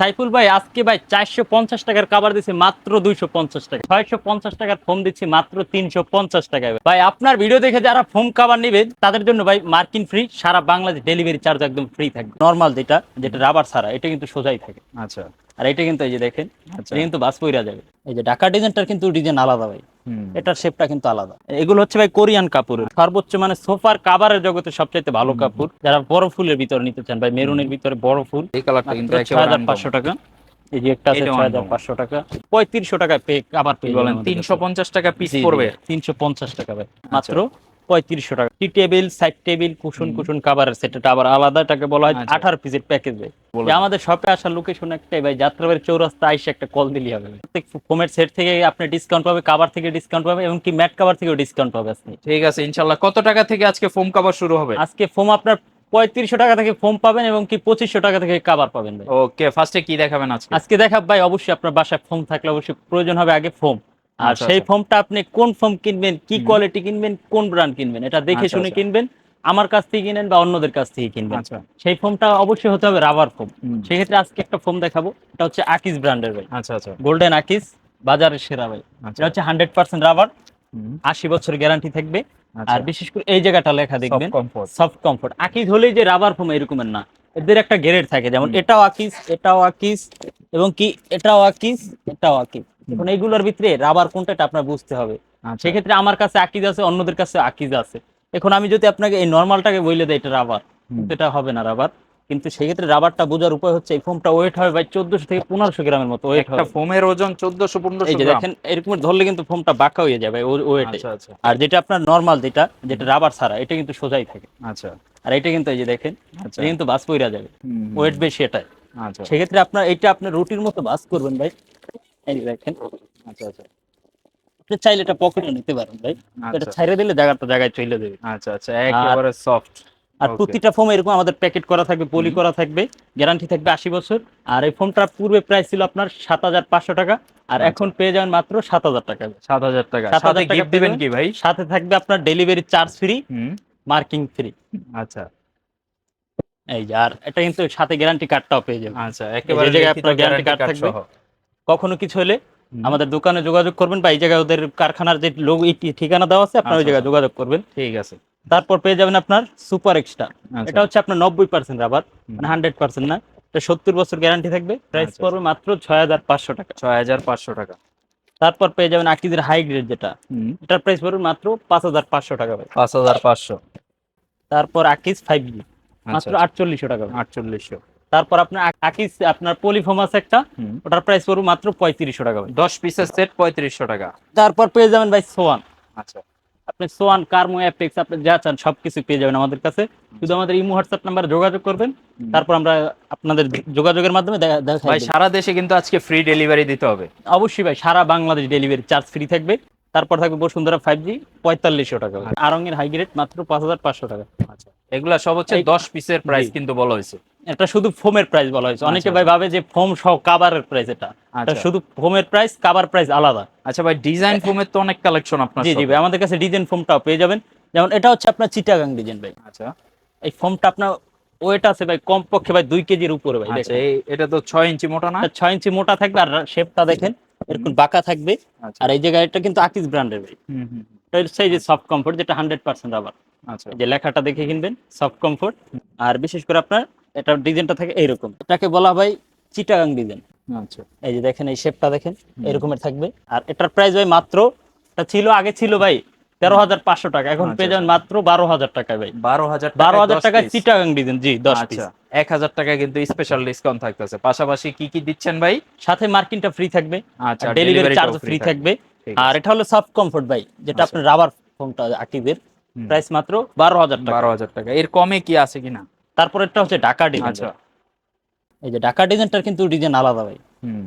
সাইফুল ভাই, আজকে ভাই চারশো পঞ্চাশ টাকার কাবার দিচ্ছি মাত্র দুইশো পঞ্চাশ টাকা ছয়শো পঞ্চাশ টাকার ফোম দিচ্ছি মাত্র তিনশো পঞ্চাশ টাকা ভাই। আপনার ভিডিও দেখে যারা ফোম কাবার নেবে, তাদের জন্য ভাই মার্কিন ফ্রি সারা বাংলাদেশ ডেলিভারি চার্জ একদম ফ্রি থাকবে। নর্মাল যেটা যেটা রাবার ছাড়া, এটা কিন্তু সোজাই থাকে। আচ্ছা। আর এটা কিন্তু এই যে দেখেন আচ্ছা। এটা কিন্তু বাস পইরা যাবে। এই যে ঢাকা ডিজাইনটার কিন্তু ডিজাইন আলাদা ভাই। এটার শেপটা কিন্তু আলাদা। এগুলো হচ্ছে ভাই কোরিয়ান কাপড়ের। সর্বোচ্চ মানে সোফার কাভারের জগতে সবচাইতে ভালো কাপড়। যারা বড় ফুলের ভিতরে নিতে চান ভাই মেরুনের ভিতরে বড় ফুল এই কালারটা কিন্তু ছয় একেবারে হাজার পাঁচশো টাকা। এই যে একটা আছে এটাও ছয় হাজার uncommon। পাঁচশো টাকা। পঁয়ত্রিশশো টাকায় পে আবার কি বলেন তিনশো পঞ্চাশ টাকা পিস পড়বে। আচ্ছা। তিনশো পঞ্চাশ টাকা ভাই। মাত্র পঁয়ত্রিশশো টাকা। Tea table side table cushion cushion কাভারের সেটা আবার আলাদা টাকা বলা হয়। আঠারো পিসের প্যাকেজ ভাই। আমাদের শপে আসার লোকেশন একটাই ভাই যাত্রাবাড়ি চৌরাস্তা আইসে একটা কল দিলেই হবে প্রত্যেক ফোমের সেট থেকে আপনি ডিসকাউন্ট পাবে কাভার থেকে ডিসকাউন্ট পাবে এমনকি ম্যাট কাভার থেকেও ডিসকাউন্ট পাবে আপনি। ঠিক আছে ইনশাল্লাহ কত টাকা থেকে আজকে ফোম কাভার শুরু হবে? আজকে ফোম আপনার পঁয়ত্রিশশো টাকা থেকে ফোম পাবেন এবং কি পঁচিশশো টাকা থেকে কাভার পাবেন ভাই। ওকে ফার্স্টে কি দেখাবেন আজকে? আজকে দেখা ভাই অবশ্যই আপনার বাসায় ফোম থাকলে অবশ্যই প্রয়োজন হবে আগে ফোম আর আচ্ছা, সেই ফর্মটা আপনি কোন ফর্ম কিনবেন কি কোয়ালিটি কিনবেন কোন ব্র্যান্ড কিনবেন? এটা দেখে আচ্ছা, শুনে আচ্ছা। কিনবেন আমার কাছ থেকে কিনেন বা অন্যদের কাছ থেকে কিনবেন। আচ্ছা। সেই ফোমটা অবশ্যই হতে হবে রাবার ফোম। সেক্ষেত্রে আজকে একটা ফোম দেখাবো এটা হচ্ছে আকিস ব্র্যান্ডের ভাই। আচ্ছা আচ্ছা। গোল্ডেন আকিস বাজারের সেরা ভাই। আচ্ছা। এটা হচ্ছে হান্ড্রেড পার্সেন্ট রাবার আশি বছর গ্যারান্টি থাকবে। আচ্ছা। আর বিশেষ করে এই জায়গাটা লেখা দেখবেন। সফট কমফোর্ট আকিস হলেই যে রাবার ফোম এরকমের না। এদের একটা গ্রেড থাকে যেমন এটাও আকিস এটাও আকিস এবং কি? এটাও আকিস এটাও আকিস এখন এইগুলোর ভিতরে রাবার কোনটা আপনার বুঝতে হবে। আচ্ছা। সেক্ষেত্রে আমার কাছে আকিজ আছে অন্যদের কাছে আকিজ আছে। এখন আমি যদি আপনাকে এই নর্মালটাকে বলে দেয় এটা রাবার এটা হবে না রাবার কিন্তু সেক্ষেত্রে রাবারটা বোঝার উপায় হচ্ছে এই ফোমটা ওয়েট হবে ভাই চোদ্দশো থেকে পনেরোশো গ্রামের মতো ওয়েট একটা হবে। ফোমের ওজন চোদ্দশো এই পনেরোশো যে গ্রাম। দেখেন এরকম ধরলে কিন্তু ফোমটা বাঁকা হয়ে যাবে ওয়েটে আচ্ছা আচ্ছা। আর যেটা আপনার নর্মাল যেটা যেটা রাবার ছাড়া এটা কিন্তু সোজাই থাকে। আচ্ছা। আর এটা কিন্তু এই যে দেখেন আচ্ছা। এটা কিন্তু বাস পইরা যাবে। ওয়েট বেশি এটাই। আচ্ছা। সেক্ষেত্রে আপনার এটা আপনার রুটির মতো বাস করবেন ভাই। এই দেখেন। আচ্ছা আচ্ছা। আপনি চাইলে এটা পকেটে নিতে পারেন ভাই। এটা আচ্ছা ছাইড়ে দিলে জায়গাটা জায়গায় চলে দেবে আচ্ছা আচ্ছা একেবারে সফট আর প্রতিটা ফোম এরকম আমাদের প্যাকেট করা থাকবে পলি করা থাকবে গ্যারান্টি থাকবে আশি বছর। আর এই ফোনটার পূর্বে প্রাইস ছিল আপনার সাত হাজার পাঁচশো টাকা আর আচ্ছা। এখন পেয়ে যাবেন মাত্র সাত হাজার টাকা। সাত হাজার টাকা। 7,000 সাথে গিফট দিবেন কি ভাই? সাথে থাকবে আপনার delivery charge free marking free আচ্ছা। এই আর এটা কিন্তু সাথে গ্যারান্টি কার্ডটাও পেয়ে যাবেন। আচ্ছা একেবারে জায়গায় আপনার card card থাকবে। কখনো কিছু হলে আমাদের দোকানে যোগাযোগ করবেন বা এই জায়গায় ওদের কারখানার যে লোক ঠিকানা দেওয়া আছে আপনার ওই আচ্ছা, জায়গায় আচ্ছা। যোগাযোগ করবেন। ঠিক আছে। তারপর পেয়ে যাবেন আপনার সুপার এক্সট্রা। আচ্ছা। এটা হচ্ছে আপনার নব্বই পার্সেন্ট রাবার মানে হান্ড্রেড পার্সেন্ট না। এটা সত্তর বছর গ্যারান্টি থাকবে। প্রাইস পড়বে মাত্র ছয় হাজার পাঁচশো টাকা। ছয় হাজার পাঁচশো টাকা। তারপর পেয়ে যাবেন আকিদের হাই গ্রেড যেটা। এটার প্রাইস পড়বে মাত্র পাঁচ হাজার পাঁচশো টাকা পাঁচ হাজার পাঁচশো। তারপর আকিজ ফাইভ জি। মাত্র আটচল্লিশশো টাকা। আটচল্লিশশো। তারপর আপনার আ- আকিজ আপনার পলিফোমাস একটা ওটার প্রাইস পড়বে মাত্র পঁয়ত্রিশশো টাকা ভাই। দশ পিসের সেট পঁয়ত্রিশশো টাকা। তারপর পেয়ে যাবেন ভাই সোয়ান আচ্ছা। আপনি সোয়ান কার্মো অ্যাপেক্স আপনি যা চান সবকিছু পেয়ে যাবেন আমাদের কাছে। শুধু আমাদের ইমো হোয়াটসঅ্যাপ নাম্বারে যোগাযোগ করবেন। তারপর আমরা আপনাদের যোগাযোগের মাধ্যমে দেখা- দেখাই ভাই সারা দেশে কিন্তু আজকে ফ্রি ডেলিভারি দিতে হবে। অবশ্যই ভাই সারা বাংলাদেশ ডেলিভারি চার্জ ফ্রি থাকবে। তারপর থাকবে বসুন্ধরা ফাইভ জি পঁয়তাল্লিশশো টাকা। আরঙের হাই গ্রেড মাত্র পাঁচ হাজার পাঁচশো টাকা। আচ্ছা। এগুলা সব হচ্ছে দশ পিসের প্রাইস কিন্তু বলা হয়েছে। এটা শুধু ফোমের প্রাইস বলা হয়েছে। অনেকে আচ্ছা। ভাই ভাবে যে ফোম সহ কাভারের প্রাইস এটা। এটা আচ্ছা। শুধু ফোমের প্রাইস কাভার প্রাইস আলাদা। আচ্ছা ভাই ডিজাইন ফোমের তো অনেক কালেকশন আপনার জি জি ভাই আমাদের কাছে ডিজাইন ফোমটাও পেয়ে যাবেন। যেমন এটা হচ্ছে আপনার চিটাগাং ডিজাইন ভাই। আচ্ছা। এই ফোমটা আপনার ওয়েট আছে ভাই কম পক্ষে ভাই দুই কেজির উপরে ভাই আচ্ছা। এটা তো ছয় ইঞ্চি মোটা না? ছয় ইঞ্চি মোটা থাকবে আর শেপটা দেখেন। এরকম বাঁকা থাকবে। আচ্ছা। আর এই জায়গায় এটা কিন্তু আকিস ব্র্যান্ডের ভাই এই যে সফট কমফোর্ট যেটা হান্ড্রেড পার্সেন্ট আবার আচ্ছা। যে লেখাটা দেখে কিনবেন সফট কমফোর্ট আর বিশেষ করে আপনার এটা ডিজাইনটা থাকে এইরকম। এটাকে বলা হয় চিটাগাং ডিজাইন। আচ্ছা। এই যে দেখেন এই শেপটা দেখেন এরকমের থাকবে। আর এটার প্রাইস ভাই মাত্র এটা ছিল আগে ছিল ভাই তেরো হাজার পাঁচশো টাকা। এখন আচ্ছা, পেয়ে যাবেন মাত্র বারো হাজার টাকায় ভাই। বারো হাজার বারো হাজার টাকায় চিটাগাং ডিজাইন জি দশ পিস আচ্ছা এক হাজার টাকা কিন্তু স্পেশাল ডিসকাউন্ট থাকতেছে। পাশাপাশি কি কি দিচ্ছেন ভাই? সাথে মার্কিনটা ফ্রি থাকবে। আচ্ছা ডেলিভারি চার্জ ফ্রি থাকবে। আর এটা হলো সফট কমফোর্ট ভাই যেটা আচ্ছা। আপনার রাবার ফোনটা আকিবের প্রাইস মাত্র বারো হাজার টাকা। বারো হাজার টাকা। এর কমে কি আছে কিনা? তারপর একটা হচ্ছে ঢাকা ডিজাইন আচ্ছা। এই যে ঢাকা ডিজাইনটার কিন্তু ডিজাইন আলাদা ভাই।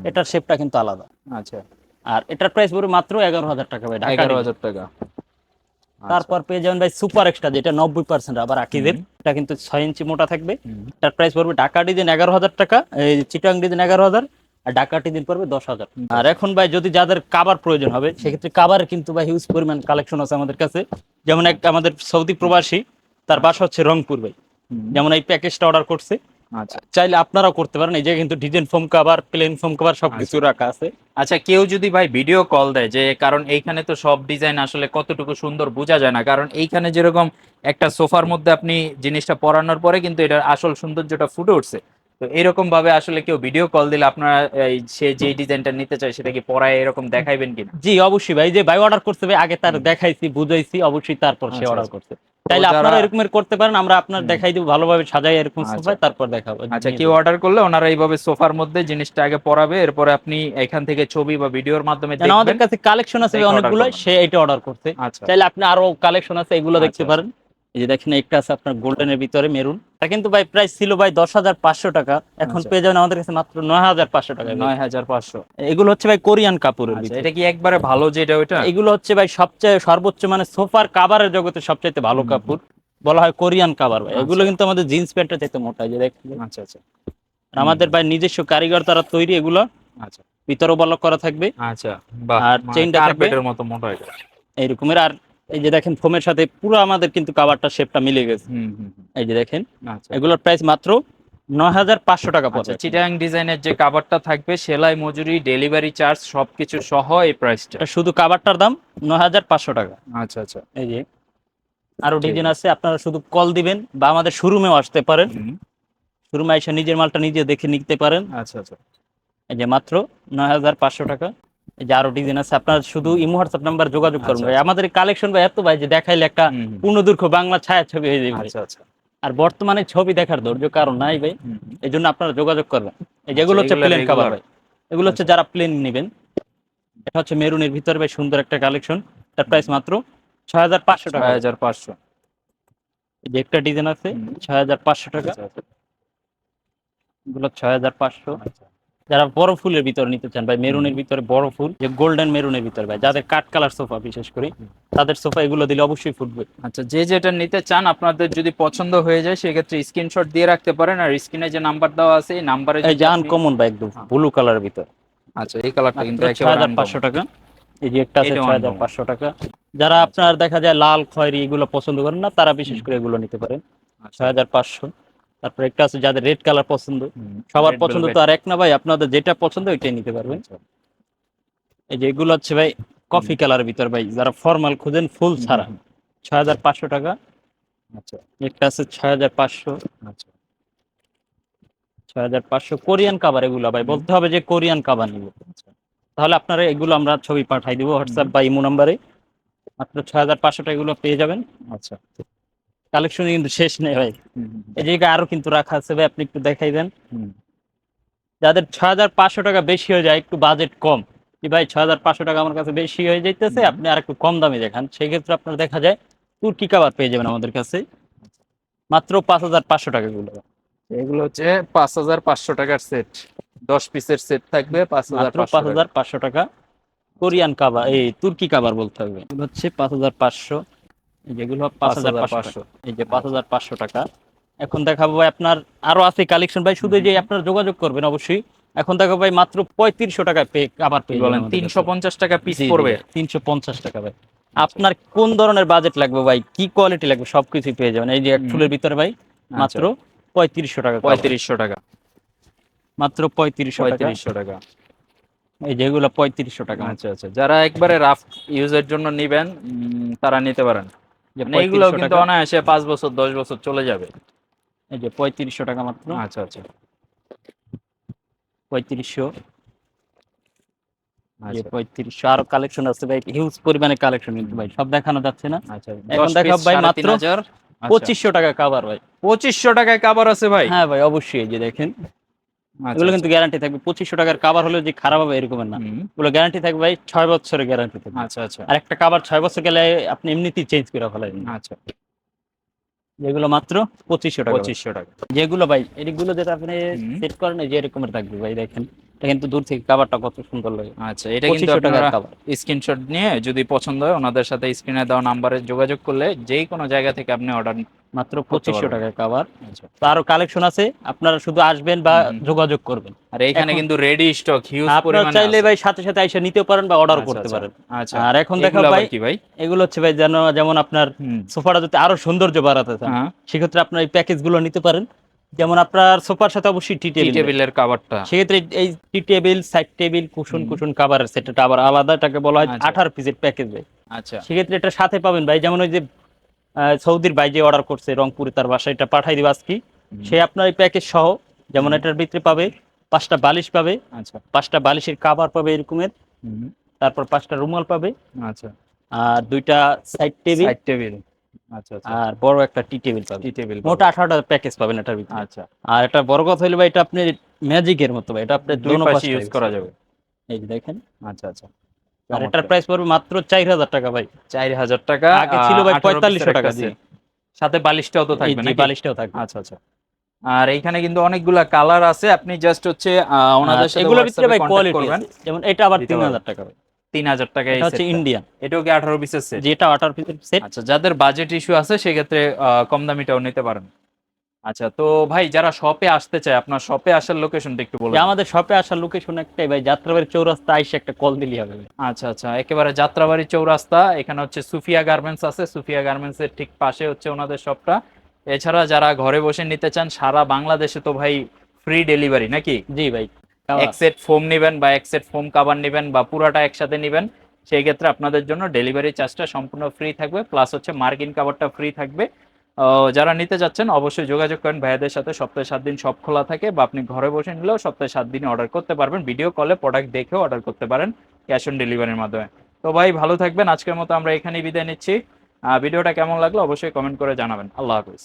এটার শেপটা কিন্তু আলাদা। আচ্ছা। আর এটার প্রাইস পড়বে মাত্র এগারো হাজার টাকা ভাই ঢাকা এগারো। হাজার টাকা। তারপর পেয়ে যাবেন ভাই সুপার এক্সট্রা যেটা নব্বই পার্সেন্ট আবার আকিদের। এটা কিন্তু ছয় ইঞ্চি মোটা থাকবে। এটার প্রাইস পড়বে ঢাকা ডিজাইন এগারো হাজার টাকা এই চিটাং ডিজাইন এগারো হাজার আর ঢাকা ডিজাইন পড়বে দশ হাজার। আর এখন ভাই যদি যাদের কাবার প্রয়োজন হবে সেক্ষেত্রে কাবার কিন্তু ভাই হিউজ পরিমাণ কালেকশন আছে আমাদের কাছে। যেমন এক আমাদের সৌদি প্রবাসী তার বাসা হচ্ছে রংপুর ভাই। যেমন এই প্যাকেজটা অর্ডার করছে। আচ্ছা চাইলে আপনারাও করতে পারেন। এই যে কিন্তু design foam cover plain foam খাবার সব কিছু রাখা আছে। আচ্ছা কেউ যদি ভাই ভিডিও কল দেয় যে কারণ এইখানে তো সব ডিজাইন আসলে কতটুকু সুন্দর বোঝা যায় না। কারণ এইখানে যেরকম একটা সোফার মধ্যে আপনি জিনিসটা পরানোর পরে কিন্তু এটার আসল সৌন্দর্যটা ফুটে উঠছে। তো এরকম ভাবে আসলে কেউ ভিডিও কল দিলে আপনারা সে যে ডিজাইনটা নিতে চায় সেটা কি পরায় এরকম দেখাইবেন কিনা? জি অবশ্যই ভাই। যে ভাই অর্ডার করতে ভাই আগে তার দেখাইছি বুঝাইছি অবশ্যই তারপর সে আচ্ছা, অর্ডার আচ্ছা। করছে। তাইলে যারা- আপনারা এরকমের করতে পারেন আমরা আপনার দেখাই দিব ভালোভাবে সাজাই এরকম আচ্ছা। সোফায় তারপর দেখাবো। আচ্ছা কেউ অর্ডার করলে ওনারা এইভাবে সোফার মধ্যে জিনিসটা আগে পরাবে এরপরে আপনি এখান থেকে ছবি বা ভিডিওর মাধ্যমে কারণ আমাদের কাছে কালেকশন আছে অনেকগুলো সে এটা অর্ডার করছে। আচ্ছা। চাইলে আপনি আরও কালেকশন আছে এগুলো দেখতে আচ্ছা, পারেন এই যে দেখেন একটা আছে আপনার গোল্ডেনের ভিতরে মেরুন। এটা কিন্তু ভাই প্রাইস ছিল ভাই দশ হাজার পাঁচশো টাকা। এখন আচ্ছা। পেয়ে যাবেন আমাদের কাছে মাত্র নয় হাজার পাঁচশো টাকা। নয় হাজার পাঁচশো। এগুলো হচ্ছে ভাই কোরিয়ান কাপড়ের আচ্ছা ভিতরে। এটা কি একবারে ভালো যেটা ওইটা? এগুলো হচ্ছে ভাই সবচেয়ে সর্বোচ্চ মানে সোফার কাভারের জগতে সবচাইতে ভালো। কাপড়। বলা হয় কোরিয়ান কাভার ভাই। আচ্ছা। এগুলো কিন্তু আমাদের জিন্স প্যান্টের চাইতে মোটা যে দেখেন। আচ্ছা আচ্ছা। আর আমাদের ভাই নিজস্ব কারিগর তারা তৈরি এগুলো। আচ্ছা। ভিতরে বলক করা থাকবে। আচ্ছা আর চেইনটা কার্পেটের মতো মোটা এটা। এই রকমের আর এই যে দেখেন ফোমের সাথে পুরো আমাদের কিন্তু কাভারটা শেপটা মিলে গেছে। হুম হুম হুম। এই যে দেখেন আচ্ছা। এগুলোর প্রাইস মাত্র নয় হাজার পাঁচশো টাকা আচ্ছা পড়বে। চিটাং ডিজাইনের যে কাভারটা থাকবে সেলাই মজুরি ডেলিভারি চার্জ সবকিছু সহ এই প্রাইসটা এটা শুধু কাভারটার দাম নয় হাজার পাঁচশো টাকা। আচ্ছা আচ্ছা। এই যে আরও ডিজাইন আছে আপনারা শুধু কল দিবেন বা আমাদের শোরুমেও আসতে পারেন। শোরুমে এসে নিজের মালটা নিজে দেখে নিতে পারেন। আচ্ছা আচ্ছা। এই যে মাত্র নয় হাজার পাঁচশো টাকা। যে আরও ডিজাইন আছে আপনারা শুধু ইমো হোয়াটসঅ্যাপ নাম্বার যোগাযোগ করুন আচ্ছা, ভাই। আমাদের কালেকশন ভাই এত ভাই যে দেখাইলে একটা। পূর্ণদৈর্ঘ্য বাংলা ছায়া ছবি হয়ে যাবে আচ্ছা আচ্ছা। আর বর্তমানে ছবি দেখার ধৈর্য কারণ নাই ভাই। এই জন্য আপনারা যোগাযোগ করবেন। এই যেগুলো হচ্ছে প্লেন? কাভার ভাই। এগুলো হচ্ছে যারা প্লেন নেবেন এটা হচ্ছে মেরুনের ভিতরে ভাই সুন্দর একটা কালেকশন তার প্রাইস মাত্র ছয় হাজার পাঁচশো টাকা। হাজার পাঁচশো। এই যে একটা ডিজাইন আছে ছয় হাজার পাঁচশো টাকা। আচ্ছা, আচ্ছা, এগুলো ছয় হাজার পাঁচশো। আচ্ছা। যারা বড় ফুলের ভিতরে নিতে চান ভাই মেরুনের ভিতরে বড় ফুল যে গোল্ডেন মেরুনের ভিতরে ভাই যাদের কাট কালার সোফা বিশেষ করে তাদের সোফা এগুলো দিলে অবশ্যই ফুটবে। আচ্ছা যে যেটা নিতে চান আপনাদের যদি পছন্দ হয়ে যায় সেক্ষেত্রে স্ক্রিনশট দিয়ে রাখতে পারেন আর স্ক্রিনে যে নাম্বার দেওয়া আছে এই নাম্বারে জান কমন ভাই একদম হ্যাঁ। ব্লু কালারের ভিতর। আচ্ছা এই কালারটা কিন্তু পাঁচশো টাকা। এই যে একটা আছে 6500 টাকা। যারা আপনার দেখা যায় লাল খয়েরি এগুলো পছন্দ করেন না তারা বিশেষ করে এগুলো নিতে পারেন। আচ্ছা। 6500 তারপর একটা আছে যাদের রেড কালার পছন্দ। সবার পছন্দ তো আর এক না ভাই আপনাদের যেটা পছন্দ ওইটাই নিতে পারবেন। আচ্ছা। এই যে এগুলো হচ্ছে ভাই কফি কালারের ভিতর ভাই যারা ফর্মাল খুঁজেন ফুল ছাড়া। ছয় হাজার পাঁচশো টাকা। আচ্ছা। একটা আছে ছয় হাজার পাঁচশো। আচ্ছা। ছয় হাজার পাঁচশো কোরিয়ান কাবার এগুলো ভাই বলতে হবে যে কোরিয়ান কাবার নিব। আচ্ছা। তাহলে আপনারা এগুলো আমরা ছবি পাঠাই দিব হোয়াটসঅ্যাপ বা ইমো নাম্বারে। মাত্র ছয় হাজার পাঁচশো টাকা এগুলো পেয়ে যাবেন। আচ্ছা। কালেকশন কিন্তু শেষ নেই ভাই। জায়গায় আরও কিন্তু রাখা আছে ভাই আপনি একটু দেখাই দেন। যাদের ছয় হাজার পাঁচশো টাকা বেশি হয়ে যায় একটু বাজেট কম। কি ভাই ছয় হাজার পাঁচশো টাকা আমার কাছে বেশি হয়ে যাইতেছে আপনি আর একটু কম দামে দেখান। সেই ক্ষেত্রে আপনার দেখা যায় তুর্কি কাবার পেয়ে যাবেন আমাদের কাছে। মাত্র পাঁচ হাজার পাঁচশো টাকা গুলো এগুলো হচ্ছে পাঁচ হাজার পাঁচশো টাকার সেট দশ পিসের সেট থাকবে পাঁচ হাজার পাঁচ হাজার পাঁচশো টাকা। কোরিয়ান কাবার এই তুর্কি কাবার বলতে হবে। হচ্ছে পাঁচ হাজার পাঁচশো। যেগুলো পাঁচ হাজার পাঁচশো এই যে পাঁচ হাজার পাঁচশো টাকা। এখন দেখাবো ভাই আপনার আরও আছে কালেকশন ভাই শুধু যে আপনার যোগাযোগ করবেন অবশ্যই। এখন দেখাবো ভাই মাত্র পঁয়ত্রিশশো টাকা পে আবার পেয়ে বলেন তিনশো পঞ্চাশ টাকা পিস পড়বে। তিনশো পঞ্চাশ টাকা ভাই। আপনার কোন ধরনের বাজেট লাগবে ভাই? কি কোয়ালিটি লাগবে? সবকিছু পেয়ে যাবেন। এই যে এক। ফুলের ভিতরে ভাই মাত্র পঁয়ত্রিশশো টাকা পঁয়ত্রিশশো টাকা। মাত্র পঁয়ত্রিশশো পঁয়ত্রিশশো টাকা। এই যেগুলো পঁয়ত্রিশশো টাকা। আচ্ছা আচ্ছা। যারা একবারে রাফ ইউজের জন্য নিবেন উম, তারা নিতে পারেন। মানে এইগুলো কিন্তু অনায়াসে পাঁচ বছর দশ বছর চলে যাবে। এই যে পঁয়ত্রিশশো টাকা মাত্র? আচ্ছা আচ্ছা। পঁয়ত্রিশশো। যে আচ্ছা। পঁয়ত্রিশশো আরও কালেকশন আছে ভাই হিউজ পরিমাণে কালেকশন কিন্তু ভাই সব দেখানো যাচ্ছে না? আচ্ছা এখন দশ ভাই মাত্র আচ্ছা। পঁচিশশো টাকা কাবার ভাই। পঁচিশশো টাকায় কাবার আছে ভাই? হ্যাঁ ভাই অবশ্যই যে দেখেন। এগুলো কিন্তু গ্যারান্টি থাকবে। পঁচিশশো টাকার কাবার হলেও যে খারাপ হবে এরকম না। এগুলো গ্যারান্টি থাকবে ভাই ছয় বছরের গ্যারান্টি থাকবে। আচ্ছা আচ্ছা। আর একটা কাবার ছয় বছর গেলে আপনি এমনিতেই চেঞ্জ করে ফেলেন আচ্ছা। যেগুলো মাত্র পঁচিশশো টাকা। পঁচিশশো টাকা। যেগুলো ভাই এগুলো যেটা আপনি। সেট করেন যে এরকমের থাকবে ভাই দেখেন। এটা কিন্তু দূর থেকে কাবারটা কত সুন্দর লাগে। আচ্ছা এটা কিন্তু আপনারা স্ক্রিনশট নিয়ে যদি পছন্দ হয় ওনাদের সাথে স্ক্রিনে দেওয়া নাম্বারে যোগাযোগ করলে যেই কোনো জায়গা থেকে আপনি অর্ডার মাত্র পঁচিশশো। টাকার কাবার আচ্ছা। তো আরও কালেকশন আছে আপনারা শুধু আসবেন বা যোগাযোগ করবেন। আর এখানে কিন্তু রেডি স্টক হিউজ আপনারা পরিমাণে চাইলে ভাই সাথে সাথে এসে নিতেও পারেন বা অর্ডার আচ্ছা, করতে আচ্ছা। পারেন। আচ্ছা। আর এখন দেখো ভাই কি ভাই? এগুলো হচ্ছে ভাই যেন যেমন আপনার সোফাটা যদি আরও সৌন্দর্য বাড়াতে চান হ্যাঁ। সেক্ষেত্রে আপনার এই প্যাকেজগুলো নিতে পারেন। যেমন আপনার সোফার সাথে অবশ্যই টি টি টেবিল টেবিলের কাভারটা সেক্ষেত্রে এই tea table side table cushion. Cushion cover সেটটা আবার আলাদা এটাকে বলা হয়। আঠারো পিসের প্যাকেজ ভাই। আচ্ছা। সেক্ষেত্রে এটা সাথে পাবেন ভাই যেমন ওই যে সৌদির ভাই যে অর্ডার করছে রংপুরে তার বাসায় এটা পাঠাই দিবে আজকে। সে আপনার এই প্যাকেজ সহ যেমন এটার ভিতরে পাবে পাঁচটা বালিশ পাবে আচ্ছা। পাঁচটা বালিশের কাভার পাবে এরকমের তারপর পাঁচটা রুমাল পাবে। আচ্ছা। আর দুইটা সাইড টেবিল সাইড টেবিল আর বড় একটা টি টেবিল পাবে টি টেবিল মোটা আঠারোটা প্যাকেজ পাবেন এটার ভিতরে। আচ্ছা। আর এটা বড় কথা ভাই এটা আপনি ম্যাজিকের মতো ভাই এটা আপনি দুই পাশে ইউজ করা যাবে। এই দেখেন। আচ্ছা আচ্ছা। আর এটার প্রাইস পড়বে মাত্র চার হাজার টাকা ভাই। চার হাজার টাকা আগে ছিল ভাই আহ, 18 4500 পিসের টাকা, সাথে বালিশটাও তো থাকবে নাকি? বালিশটাও থাকবে। আচ্ছা আচ্ছা। আর এইখানে কিন্তু অনেকগুলা কালার আছে আপনি জাস্ট হচ্ছে আহ, ওনাদের সাথে এগুলোর ভিতরে ভাই কোয়ালিটি যেমন এটা আবার তিন হাজার টাকা ভাই। তিন হাজার টাকা এটা হচ্ছে ইন্ডিয়ান এটাও কি আঠারো পিসের সেট যেটা ওয়াটার পিসের সেট আচ্ছা যাদের বাজেট ইস্যু আছে সেক্ষেত্রে কম দামিটাও নিতে পারেন। আচ্ছা তো ভাই যারা শপে আসতে চায় আপনার শপে আসার লোকেশনটা একটু বলুন। আমাদের শপে আসার লোকেশন একটাই ভাই যাত্রাবাড়ি চৌরাস্তা আইসে একটা কল দিলি হবে আচ্ছা আচ্ছা একেবারে যাত্রাবাড়ি চৌরাস্তা এখানে হচ্ছে সুফিয়া গার্মেন্টস আছে সুফিয়া গার্মেন্টস এর ঠিক পাশে হচ্ছে ওনাদের শপটা এছাড়া যারা ঘরে বসে নিতে চান সারা বাংলাদেশে তো ভাই ফ্রি ডেলিভারি নাকি? জি ভাই। এক সেট ফোম নেবেন বা এক সেট ফোম কাভার নেবেন বা পুরাটা একসাথে নেবেন, সেই ক্ষেত্রে আপনাদের জন্য ডেলিভারি চার্জটা সম্পূর্ণ ফ্রি থাকবে প্লাস হচ্ছে মার্কিন কাভারটা ফ্রি থাকবে। যারা নিতে যাচ্ছেন, অবশ্যই যোগাযোগ করেন, ভাইয়াদের সাথে সপ্তাহে সাত দিন সব খোলা থাকে বা আপনি ঘরে বসে নিলেও সপ্তাহে সাত দিনে অর্ডার করতে পারবেন। ভিডিও কলে প্রোডাক্ট দেখেও অর্ডার করতে পারেন ক্যাশ অন ডেলিভারির মাধ্যমে। তো ভাই, ভালো থাকবেন, আজকের মতো আমরা এখানেই বিদায় নিচ্ছি। ভিডিওটা কেমন লাগল অবশ্যই কমেন্ট করে জানাবেন। আল্লাহ হাফিজ।